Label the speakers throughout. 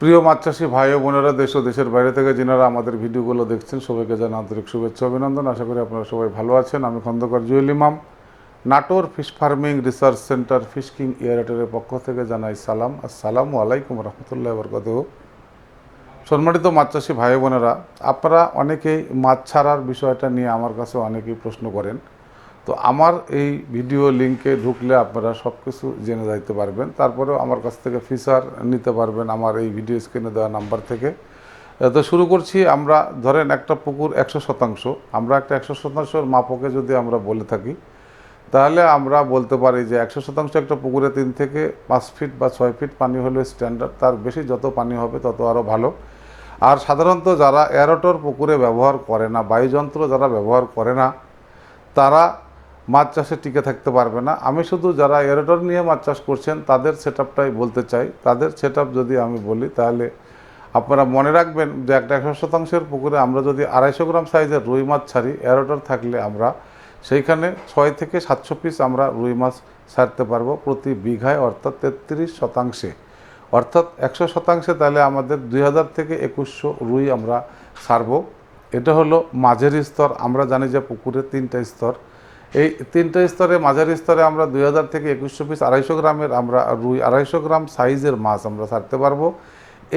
Speaker 1: প্রিয় মাছ চাষি ভাই ও বোনেরা, দেশ ও দেশের বাইরে থেকে যিনারা আমাদের ভিডিওগুলো দেখছেন, সবাইকে জানা আন্তরিক শুভেচ্ছা অভিনন্দন। আশা করি আপনারা সবাই ভালো আছেন। আমি Khondokar Jewel Imam. Natore fish farming research centre fish king এয়ারটেলের পক্ষ থেকে জানাই সালাম। আসসালামু আলাইকুম রহমতুল্লাহ বরকাত সম্মানিত মাছ চাষি ভাই বোনেরা, আপনারা অনেকেই মাছ ছাড়ার বিষয়টা নিয়ে আমার কাছে অনেকেই প্রশ্ন করেন। তো আমার এই ভিডিও লিঙ্কে ঢুকলে আপনারা সব কিছু জেনে যাইতে পারবেন। তারপরেও আমার কাছ থেকে ফিচার নিতে পারবেন আমার এই ভিডিও স্ক্রিনে দেওয়া নাম্বার থেকে। তো শুরু করছি আমরা, ধরেন একটা পুকুর একশো শতাংশ। আমরা একটা একশো শতাংশের মাপকে যদি আমরা বলে থাকি, তাহলে আমরা বলতে পারি যে একশো শতাংশ একটা পুকুরে তিন থেকে পাঁচ ফিট বা ছয় ফিট পানি হলে স্ট্যান্ডার্ড তার বেশি যত পানি হবে তত আরও ভালো। আর সাধারণত যারা এরোটর পুকুরে ব্যবহার করে না, বায়ুযন্ত্র যারা ব্যবহার করে না, তারা মাছ চাষে টিকে থাকতে পারবে না। আমি শুধু যারা এরোটর নিয়ে মাছ চাষ করছেন, তাদের সেট বলতে চাই। তাদের সেট যদি আমি বলি, তাহলে আপনারা মনে রাখবেন যে একটা একশো শতাংশের পুকুরে আমরা যদি আড়াইশো গ্রাম সাইজের রুই মাছ ছাড়ি এরোটর থাকলে আমরা সেইখানে ছয় থেকে সাতশো পিস আমরা রুই মাছ ছাড়তে পারব প্রতি বিঘায়, অর্থাৎ তেত্রিশ শতাংশে। অর্থাৎ একশো শতাংশে তাহলে আমাদের দুই হাজার থেকে একুশশো রুই আমরা ছাড়বো। এটা হলো মাঝের স্তর। আমরা জানি যে পুকুরে তিনটা স্তর। এই তিনটা স্তরে, মাঝারি স্তরে আমরা দুই হাজার থেকে একুশশো পিস আড়াইশো গ্রামের আমরা রুই, আড়াইশো গ্রাম সাইজের মাছ আমরা ছাড়তে পারব।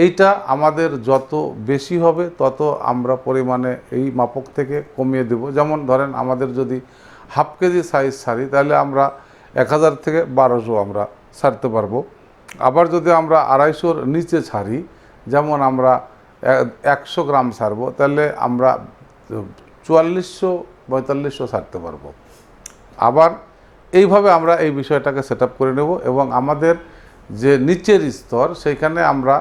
Speaker 1: এইটা আমাদের যত বেশি হবে, তত আমরা পরিমাণে এই মাপক থেকে কমিয়ে দেব। যেমন ধরেন, আমাদের যদি হাফ কেজি সাইজ ছাড়ি, তাহলে আমরা এক হাজার থেকে বারোশো আমরা ছাড়তে পারব। আবার যদি আমরা আড়াইশোর নিচে ছাড়ি, যেমন আমরা একশো গ্রাম ছাড়বো, তাহলে আমরা চুয়াল্লিশশো পঁয়তাল্লিশশো ছাড়তে পারব। আবার এইভাবে আমরা এই বিষয়টাকে সেট করে নেব এবং আমাদের যে নিচের স্তর, সেইখানে আমরা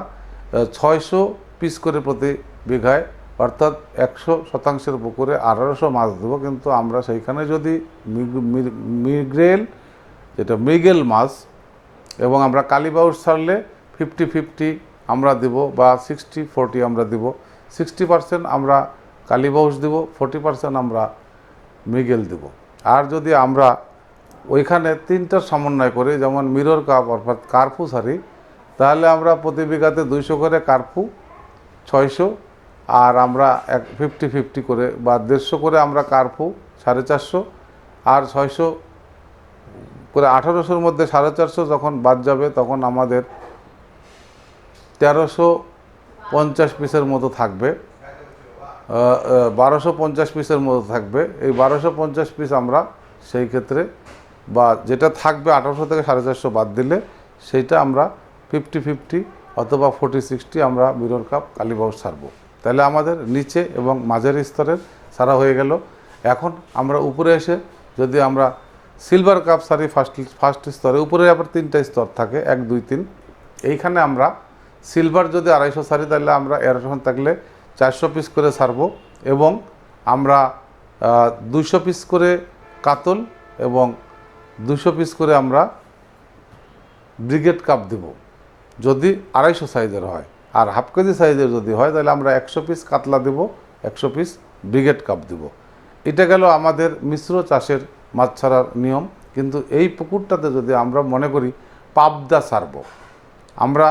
Speaker 1: ছয়শো পিস করে প্রতি বিঘায়, অর্থাৎ একশো শতাংশের পুকুরে আঠারোশো মাছ দেবো। কিন্তু আমরা সেইখানে যদি মিগ্রেল, যেটা মৃগেল মাছ, এবং আমরা কালীবাউস ছাড়লে ফিফটি ফিফটি আমরা দেব বা সিক্সটি ফোরটি আমরা দেব। সিক্সটি পার্সেন্ট আমরা কালীবাউস দেব ফোর্টি পার্সেন্ট আমরা মৃগেল দেব। আর যদি আমরা ওইখানে তিনটার সমন্বয় করি, যেমন মিরর কাপ অর্থাৎ কার্ফু সারি, তাহলে আমরা প্রতি বিঘাতে দুইশো করে কার্ফু, ছয়শো, আর আমরা এক ফিফটি ফিফটি করে বা দেড়শো করে আমরা কার্ফু সাড়ে চারশো, আর ছয়শো করে আঠারোশোর মধ্যে সাড়ে চারশো যখন বাদ যাবে, তখন আমাদের তেরোশো পঞ্চাশ পিসের মতো থাকবে। বারোশো পঞ্চাশ পিসের মতো থাকবে। এই বারোশো পঞ্চাশ পিস আমরা সেই ক্ষেত্রে বা যেটা থাকবে আঠারোশো থেকে সাড়ে চারশো বাদ দিলে সেইটা আমরা ফিফটি ফিফটি অথবা ফোর্টি সিক্সটি আমরা মিরর কাপ কালীবাউস ছাড়বো। তাহলে আমাদের নিচে এবং মাঝের স্তরের সারা হয়ে গেল। এখন আমরা উপরে এসে যদি আমরা সিলভার কাপ সারি ফার্স্ট ফার্স্ট স্তরে, উপরে আবার তিনটা স্তর থাকে, এক, দুই, তিন। এইখানে আমরা সিলভার যদি আড়াইশো সারি তাহলে আমরা এরকম থাকলে চারশো পিস করে ছাড়বো এবং আমরা দুইশো পিস করে কাতল এবং দুশো পিস করে আমরা ব্রিগেড কাপ দেব। যদি আড়াইশো সাইজের হয়, আর হাফ কেজি সাইজের যদি হয়, তাহলে আমরা একশো পিস কাতলা দেব, একশো পিস ব্রিগেড কাপ দেব। এটা গেল আমাদের মিশ্র চাষের মাছ ছাড়ার নিয়ম, কিন্তু এই পুকুরটাতে যদি আমরা মনে করি পাবদা ছাড়বো আমরা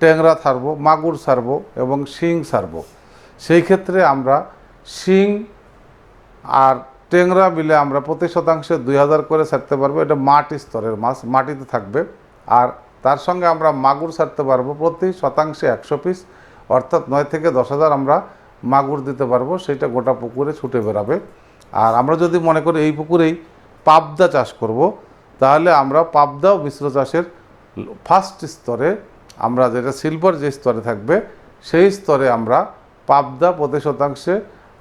Speaker 1: ট্যাংরা ছাড়বো মাগুর ছাড়বো এবং শিং ছাড়বো সেই ক্ষেত্রে আমরা শিং আর ট্যাংরা মিলে আমরা প্রতি শতাংশে দুই হাজার করে ছাড়তে পারব। এটা মাটি স্তরের মাছ, মাটিতে থাকবে। আর তার সঙ্গে আমরা মাগুর ছাড়তে পারব প্রতি শতাংশে একশো পিস। অর্থাৎ নয় থেকে দশ হাজার আমরা মাগুর দিতে পারব। সেটা গোটা পুকুরে ছুটে বেরাবে আর আমরা যদি মনে করি এই পুকুরেই পাবদা চাষ করব, তাহলে আমরা পাবদা ও মিশ্র চাষের ফার্স্ট স্তরে আমরা যেটা সিলভার যে স্তরে থাকবে, সেই স্তরে আমরা পাবদা প্রতি শতাংশে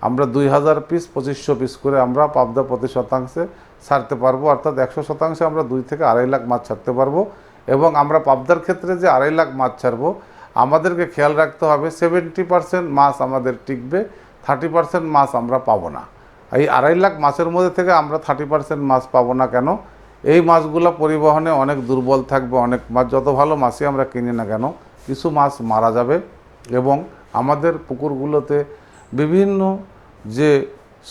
Speaker 1: আমরা দুই হাজার পিস পঁচিশশো পিস করে আমরা পাবদা প্রতি শতাংশে ছাড়তে পারব। অর্থাৎ একশো শতাংশে আমরা দুই থেকে আড়াই লাখ মাছ ছাড়তে পারব এবং আমরা পাবদার ক্ষেত্রে যে আড়াই লাখ মাছ ছাড়বো, আমাদেরকে খেয়াল রাখতে হবে সেভেন্টি পার্সেন্ট মাছ আমাদের টিকবে থার্টি পার্সেন্ট মাছ আমরা পাবো না। এই আড়াই লাখ মাছের মধ্যে থেকে আমরা থার্টি পার্সেন্ট মাছ পাবো না কেন? এই মাছগুলো পরিবহনে অনেক দুর্বল থাকবে, অনেক মাছ, যত ভালো মাছই আমরা কিনি না কেন, কিছু মাছ মারা যাবে এবং আমাদের পুকুরগুলোতে বিভিন্ন যে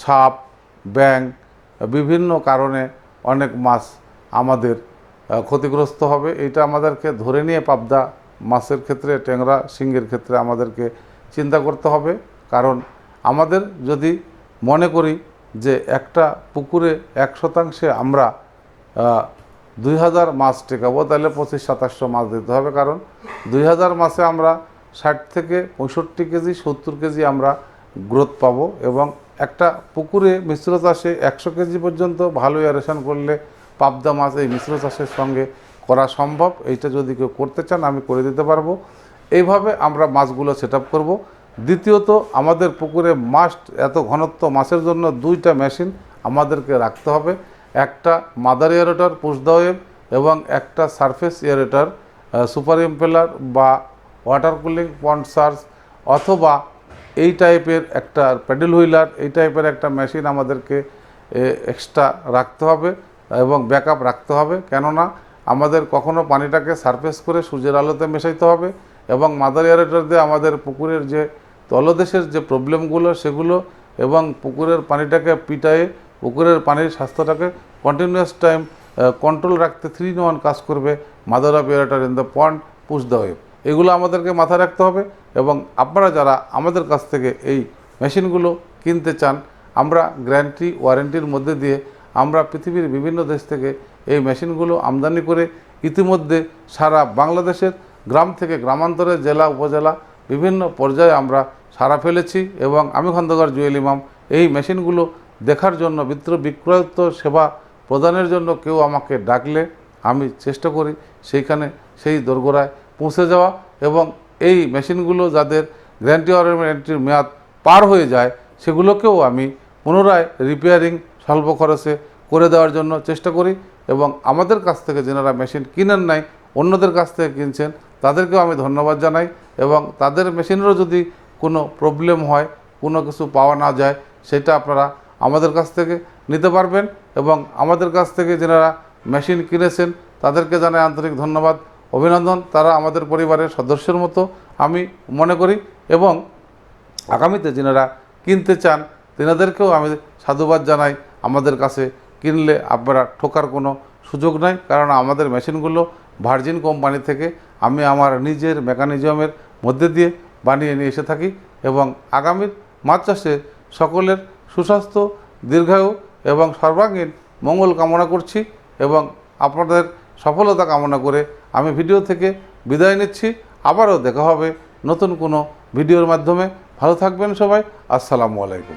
Speaker 1: সাপ ব্যাং বিভিন্ন কারণে অনেক মাছ আমাদের ক্ষতিগ্রস্ত হবে। এটা আমাদেরকে ধরে নিয়ে পাবদা মাছের ক্ষেত্রে, ট্যাংরা শিঙ্গের ক্ষেত্রে আমাদেরকে চিন্তা করতে হবে। কারণ আমাদের যদি মনে করি যে একটা পুকুরে এক শতাংশে আমরা দুই হাজার মাছ টেকাবো, তাহলে পঁচিশ সাতাশশো মাছ দিতে হবে। কারণ দুই হাজার মাছে আমরা ষাট থেকে পঁয়ষট্টি কেজি, সত্তর কেজি আমরা গ্রোথ পাবো এবং একটা পুকুরে মিশ্র চাষে একশো কেজি পর্যন্ত ভালো এয়ারেশন করলে পাবদা মাছ এই মিশ্র চাষের সঙ্গে করা সম্ভব। এইটা যদি কেউ করতে চান, আমি করে দিতে পারব। এইভাবে আমরা মাছগুলো সেট আপ করব। দ্বিতীয়ত, আমাদের পুকুরে মাস্ট এত ঘনত্ব মাছের জন্য দুইটা মেশিন আমাদেরকে রাখতে হবে। একটা মাদার এয়ারেটর পুষদাওয়েব এবং একটা সারফেস এয়ারেটর সুপার ইম্পেলার বা ওয়াটার কুলিং পন্ড সার্চ অথবা এই টাইপের একটা প্যাডেল হুইলার এই টাইপের একটা মেশিন আমাদেরকে এক্সট্রা রাখতে হবে এবং ব্যাকআপ রাখতে হবে। কেননা আমাদের কখনো পানিটাকে সারফেস করে সূর্যের আলোতে মেশাইতে হবে এবং মাদার এয়ারেটার দিয়ে আমাদের পুকুরের যে তলদেশের যে প্রবলেমগুলো সেগুলো এবং পুকুরের পানিটাকে পিটায়ে পুকুরের পানির স্বাস্থ্যটাকে কন্টিনিউয়াস টাইম কন্ট্রোল রাখতে থ্রি ওয়ান কাজ করবে mother of aerator in the pond push the wave এগুলো আমাদেরকে মাথায় রাখতে হবে এবং আপনারা যারা আমাদের কাছ থেকে এই মেশিনগুলো কিনতে চান, আমরা গ্যারান্টি, ওয়ারেন্টির মধ্যে দিয়ে আমরা পৃথিবীর বিভিন্ন দেশ থেকে এই মেশিনগুলো আমদানি করে ইতিমধ্যে সারা বাংলাদেশের গ্রাম থেকে গ্রামান্তরে জেলা, উপজেলা, বিভিন্ন পর্যায়ে আমরা সারা ফেলেছি এবং আমি খন্দকার জুয়েল ইমাম, এই মেশিনগুলো দেখার জন্য বিত্র বিক্রয়ত্ব সেবা প্রদানের জন্য কেউ আমাকে ডাকলে আমি চেষ্টা করি, সেইখানে সেই দোরগোড়ায় পৌঁছে যাওয়া এবং এই মেশিনগুলো যাদের গ্যারান্টি ওয়ারেন্টির মেয়াদ পার হয়ে যায়, সেগুলোকেও আমি পুনরায় রিপেয়ারিং স্বল্প খরচে করে দেওয়ার জন্য চেষ্টা করি এবং আমাদের কাছ থেকে যেনারা মেশিন কিনেন নাই, অন্যদের কাছ থেকে কিনছেন, তাদেরকেও আমি ধন্যবাদ জানাই এবং তাদের মেশিনেরও যদি কোনো প্রবলেম হয়, কোনো কিছু পাওয়া না যায়, সেটা আপনারা আমাদের কাছ থেকে নিতে পারবেন এবং আমাদের কাছ থেকে যেনারা মেশিন কিনেছেন, তাদেরকে জানাই আন্তরিক ধন্যবাদ। অভিনন্দন, তারা আমাদের পরিবারের সদস্যের মতো আমি মনে করি এবং আগামীতে যেনারা কিনতে চান, তেনাদেরকেও আমি সাধুবাদ জানাই। আমাদের কাছে কিনলে আপনারা ঠোকার কোনো সুযোগ নাই, কারণ আমাদের মেশিনগুলো ভার্জিন কোম্পানি থেকে আমি আমার নিজের মেকানিজমের মধ্যে দিয়ে বানিয়ে নিয়ে এসে থাকি এবং আগামীর মাছ চাষে সকলের সুস্বাস্থ্য, দীর্ঘায়ু এবং সর্বাঙ্গীন মঙ্গল কামনা করছি এবং আপনাদের সফলতা কামনা করে আমি ভিডিও থেকে বিদায় নিচ্ছি। আবারও দেখা হবে নতুন কোনো ভিডিওর মাধ্যমে। ভালো থাকবেন সবাই। আসসালামু আলাইকুম।